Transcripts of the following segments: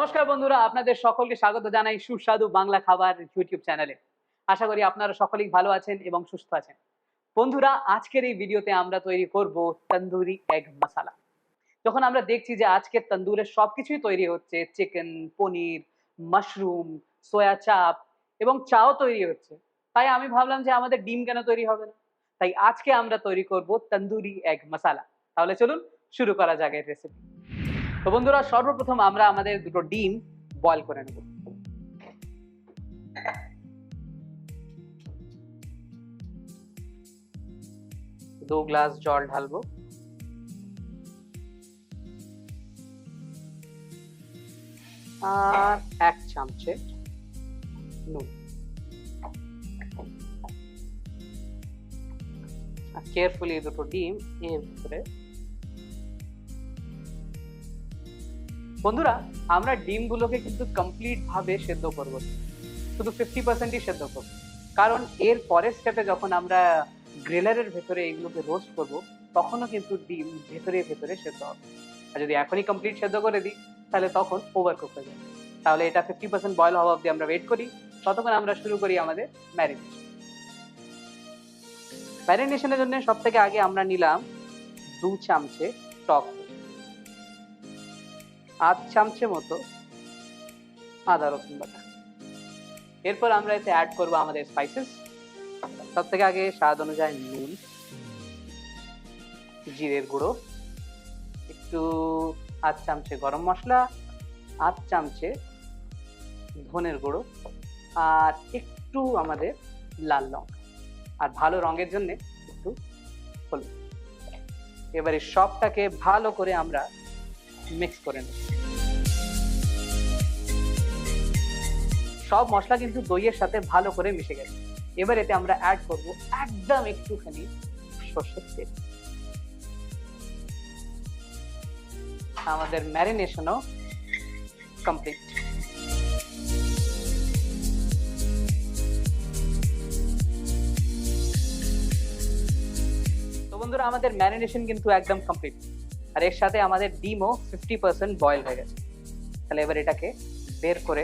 নমস্কার বন্ধুরা, আপনাদের সকলকে স্বাগত জানাই সুস্বাদু বাংলা খাবার ইউটিউব চ্যানেলে। আশা করি আপনারা সকলেই ভালো আছেন এবং সুস্থ আছেন। বন্ধুরা, আজকের এই ভিডিওতে আমরা তৈরি করব তন্দুরি এগ মশালা যখন আমরা দেখছি যে আজকের তন্দুরে সবকিছুই তৈরি হচ্ছে চিকেন পনির মাশরুম সয়া চাপ এবং চাও তৈরি হচ্ছে, তাই আমি ভাবলাম যে আমাদের ডিম কেন তৈরি হবে না? তাই আজকে আমরা তৈরি করব তন্দুরি এগ মশালা তাহলে চলুন, শুরু করা যাক এর রেসিপি তো বন্ধুরা, সর্বপ্রথম আমরা আমাদের দুটো ডিম বয়ল করে নেব। দু গ্লাস জল ঢালবো। আর এক চামচে নুন। কেয়ারফুলি দুটো ডিম এর ভিতরে বন্ধুরা, আমরা ডিমগুলোকে কিন্তু কমপ্লিট ভাবে সেদ্ধ করব। শুধু ফিফটি পার্সেন্টই সেদ্ধ করব। কারণ এর পরের স্টেপে যখন আমরা গ্রেলারের ভেতরে এগুলোকে রোস্ট করব, তখনও কিন্তু ডিম ভেতরে ভেতরে সেদ্ধ হবে। আর যদি এখনই কমপ্লিট সেদ্ধ করে দিই, তাহলে তখন ওভার কুক হয়ে যাবে। তাহলে এটা ফিফটি পার্সেন্ট বয়ল হওয়া অবধি আমরা ওয়েট করি। ততক্ষণ আমরা শুরু করি আমাদের ম্যারিনেশন ম্যারিনেশনের জন্য সব থেকে আগে আমরা নিলাম দু চামচে টক। আধ চামচে মতো আদা, রসুন বাটা। এরপর আমরা এতে অ্যাড করব আমাদের স্পাইসেস সব থেকে আগে স্বাদ অনুযায়ী নুন, জিরের গুঁড়ো, একটু আধ চামচে গরম মশলা আধ চামচে ধনের গুঁড়ো, আর একটু আমাদের লাল লঙ্কা আর ভালো রঙের জন্য একটু হলুদ। এবারে সবটাকে ভালো করে আমরা মিক্স করে নেব। সব মশলা কিন্তু দইয়ের সাথে ভালো করে মিশে গেছে। এবার এতে আমরা অ্যাড করব একদম একটুখানি সর্ষের তেল। আমাদের ম্যারিনেশনও কমপ্লিট তো বন্ধুরা, আমাদের ম্যারিনেশন কিন্তু একদম কমপ্লিট আর এর সাথে আমাদের ডিমও ফিফটি পার্সেন্ট বয়েল হয়ে গেছে। তাহলে এবার এটাকে বের করে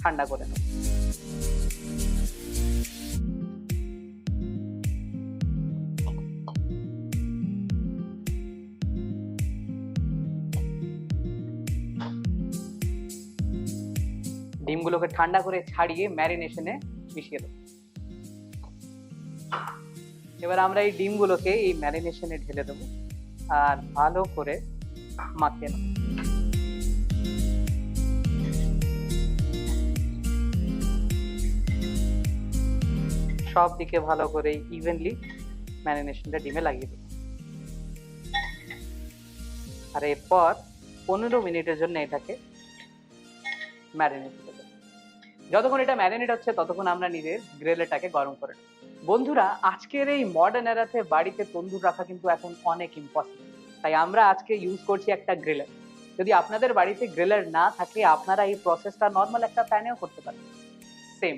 ঠান্ডা করে নেব ডিমগুলোকে ঠান্ডা করে ছাড়িয়ে ম্যারিনেশনে মিশিয়ে দেবো এবার আমরা এই ডিমগুলোকে এই ম্যারিনেশনে ঢেলে দেবো। আর ভালো করে মাখিয়ে নেব সব দিকে ভালো করে ইভেনলি ম্যারিনেশনটা ডিমে লাগিয়ে দেবো আর এরপর পনেরো মিনিটের জন্য এটাকে ম্যারিনেট করে যতক্ষণ এটা ম্যারিনেট হচ্ছে, ততক্ষণ আমরা নিজের গ্রেলেটাকে গরম করে নেব। বন্ধুরা, আজকের এই মডার্ন এরাতে বাড়িতে তন্দুর রাখা কিন্তু এখন অনেক ইম্পসিবল তাই আমরা আজকে ইউজ করছি একটা গ্রিলার। যদি আপনাদের বাড়িতে গ্রিলার না থাকে, আপনারা এই প্রসেসটা নর্মাল একটা প্যানেও করতে পারেন। সেম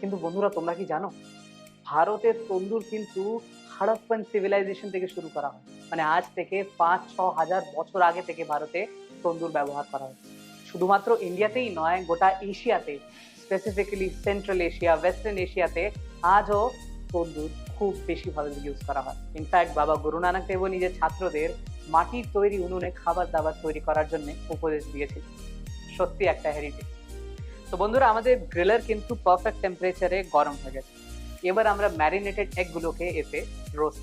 কিন্তু বন্ধুরা, তোমরা কি জানো? ভারতের তন্দুর কিন্তু হাড়প্পান সিভিলাইজেশন থেকে শুরু করা হয়। মানে আজ থেকে পাঁচ ছ হাজার বছর আগে থেকে ভারতে তন্দুর ব্যবহার করা হচ্ছে শুধুমাত্র ইন্ডিয়াতেই নয়, গোটা এশিয়াতে স্পেসিফিক্যালি সেন্ট্রাল এশিয়া ওয়েস্টার্ন এশিয়াতে আজও তন্দুর খুব বেশিভাবে ইউজ করা হয়। ইনফ্যাক্ট বাবা গুরু নানক দেব নিজের ছাত্রদের মাটির তৈরি উনুনে খাবার দাবার তৈরি করার জন্য উপদেশ দিয়েছিল সত্যি একটা হেরিটেজ তো বন্ধুরা, আমাদের গ্রিলার কিন্তু পারফেক্ট টেম্পারেচারে গরম হয়ে গেছে। এবার আমরা ম্যারিনেটেড এগগুলোকে এতে রোস্ট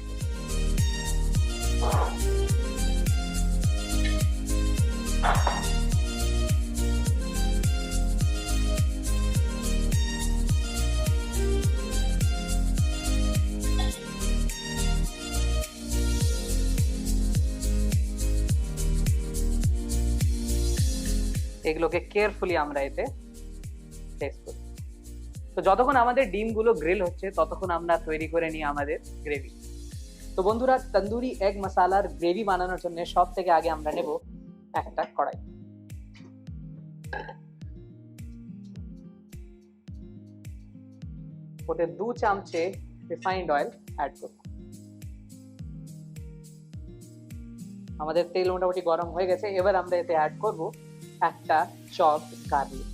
এগুলোকে কেয়ারফুলি আমরা এতে টেস্ট করি। তো যতক্ষণ আমাদের ডিমগুলো গ্রিল হচ্ছে, ততক্ষণ আমরা তৈরি করে নিই আমাদের গ্রেভি তো বন্ধুরা, তন্দুরি এগ মশালার গ্রেভি বানানোর জন্য সব থেকে আগে আমরা নেব একটা কড়াই। ওতে দু চামচে রিফাইন্ড অয়েল অ্যাড করব। আমাদের তেল মোটামুটি গরম হয়ে গেছে, এবার আমরা এতে অ্যাড করব একটা চপ গার্লিক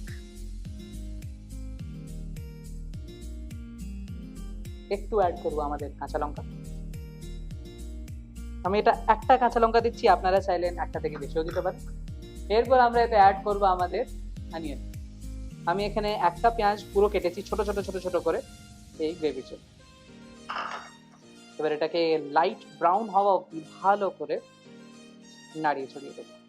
একটু অ্যাড করব আমাদের কাঁচা লঙ্কা। আমি এটা একটা কাঁচা লঙ্কা দিচ্ছি, আপনারা চাইলেন একটা থেকে বেশিও দিতে পারেন। এরপর আমরা এতে অ্যাড করব আমাদের অনিয়ন আমি এখানে একটা পেঁয়াজ পুরো কেটেছি, ছোট ছোট ছোট ছোট করে এই গ্রেভির জন্য এবার এটাকে লাইট ব্রাউন হওয়া অব্দি ভালো করে নাড়িয়ে ছড়িয়ে দেবো।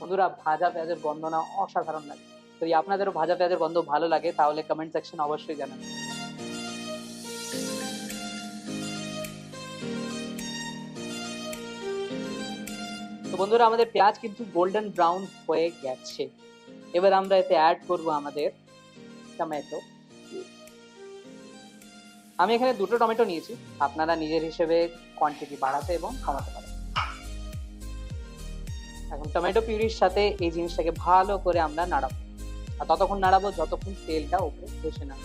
বন্ধুরা, ভাজা পেঁয়াজের গন্ধ না অসাধারণ লাগে। যদি আপনাদেরও ভাজা পেঁয়াজের গন্ধ ভালো লাগে, তাহলে কমেন্ট সেকশন অবশ্যই জানান তো বন্ধুরা, আমাদের পেঁয়াজ কিন্তু গোল্ডেন ব্রাউন হয়ে গেছে। এবার আমরা এতে অ্যাড করব আমাদের টমেটো আমি এখানে দুটো টমেটো নিয়েছি। আপনারা নিজের হিসেবে কোয়ান্টিটি বাড়াতে এবং কমাতে পারেন। এখন টমেটো পিউরির সাথে এই জিনিসটাকে ভালো করে আমরা নাড়াবো। আর ততক্ষণ নাড়াবো যতক্ষণ তেলটা উপরে বসে না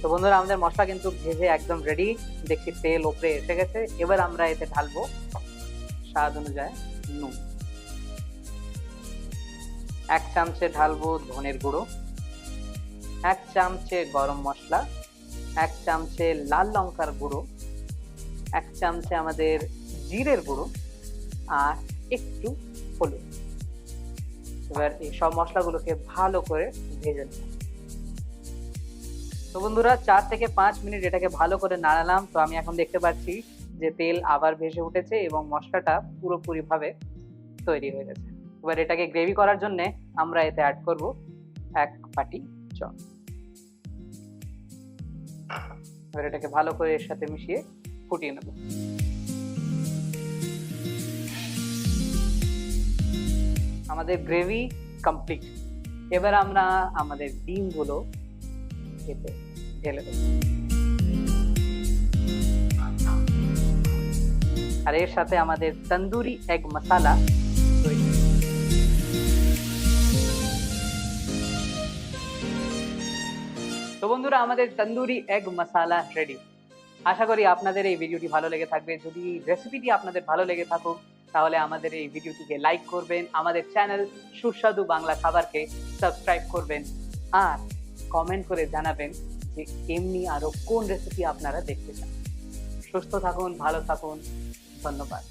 তো বন্ধুরা, আমাদের মশলা কিন্তু ভেজে একদম রেডি দেখছি তেল ওপরে এসে গেছে। এবার আমরা এতে ঢালবো স্বাদ অনুযায়ী নুন। এক চামচে ঢালবো ধনের গুঁড়ো। এক চামচে গরম মশলা, এক চামচে লাল লঙ্কার গুঁড়ো, এক চামচে আমাদের জিরের গুঁড়ো আর একটু হলুদ। এবার এই সব মশলাগুলোকে ভালো করে ভেজে নেব তো বন্ধুরা, চার থেকে পাঁচ মিনিট এটাকে ভালো করে নাড়ালাম। তো আমি এখন দেখতে পাচ্ছি যে তেল আবার ভেসে উঠেছে এবং মশলাটা পুরোপুরি ভাবে তৈরি হয়ে গেছে। এবার এটাকে গ্রেভি করার জন্য আমরা এতে অ্যাড করব এক বাটি এবার এটাকে ভালো করে এর সাথে মিশিয়ে ফুটিয়ে নেব। আমাদের গ্রেভি কমপ্লিট। এবার আমরা আমাদের ডিমগুলো এতে ঢেলে দেবো। আর এর সাথে আমাদের তন্দুরি এগ মশালা বন্ধুরা, আমাদের তন্দুরি এগ মশালা রেডি আশা করি আপনাদের এই ভিডিওটি ভালো লেগে থাকবে। যদি রেসিপিটি আপনাদের ভালো লেগে থাকুক, তাহলে আমাদের এই ভিডিওটিকে লাইক করবেন, আমাদের চ্যানেল সুস্বাদু বাংলা খাবারকে সাবস্ক্রাইব করবেন, আর কমেন্ট করে জানাবেন যে এমনি আরও কোন রেসিপি আপনারা দেখতে চান। সুস্থ থাকুন, ভালো থাকুন, ধন্যবাদ।